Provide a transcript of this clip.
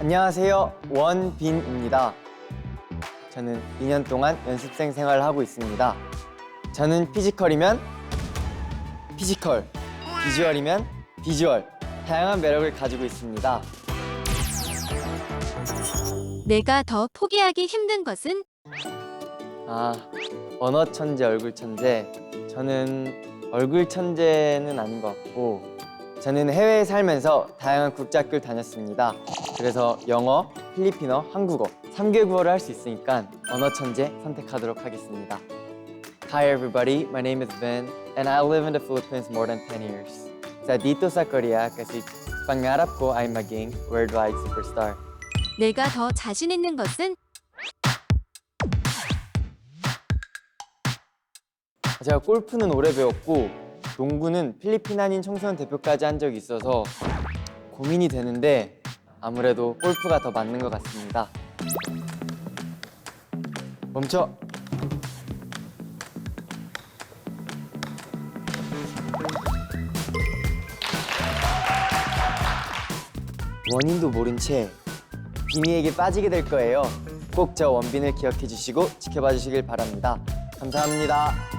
안녕하세요. 원빈입니다. 저는 2년 동안 연습생 생활을 하고 있습니다. 저는 피지컬이면 피지컬, 비주얼이면 비주얼, 다양한 매력을 가지고 있습니다. 내가 더 포기하기 힘든 것은 아, 언어 천재, 얼굴 천재. 저는 얼굴 천재는 아닌 것 같고, 저는 해외에 살면서 다양한 국제학교를 다녔습니다. 그래서 영어, 필리핀어, 한국어 3개 국어를 할 수 있으니까 언어 천재 선택하도록 하겠습니다. Hi everybody, my name is Vin and I live in the Philippines more than 10 years. Sa dito sa Korea kasi pangarap ko ay maging worldwide superstar. 내가 더 자신 있는 것은 제가 골프는 오래 배웠고 농구는 필리핀 한인 청소년 대표까지 한 적이 있어서 고민이 되는데 아무래도 골프가 더 맞는 것 같습니다. 멈춰. 원인도 모른 채 비니에게 빠지게 될 거예요. 꼭 저 원빈을 기억해 주시고 지켜봐 주시길 바랍니다. 감사합니다.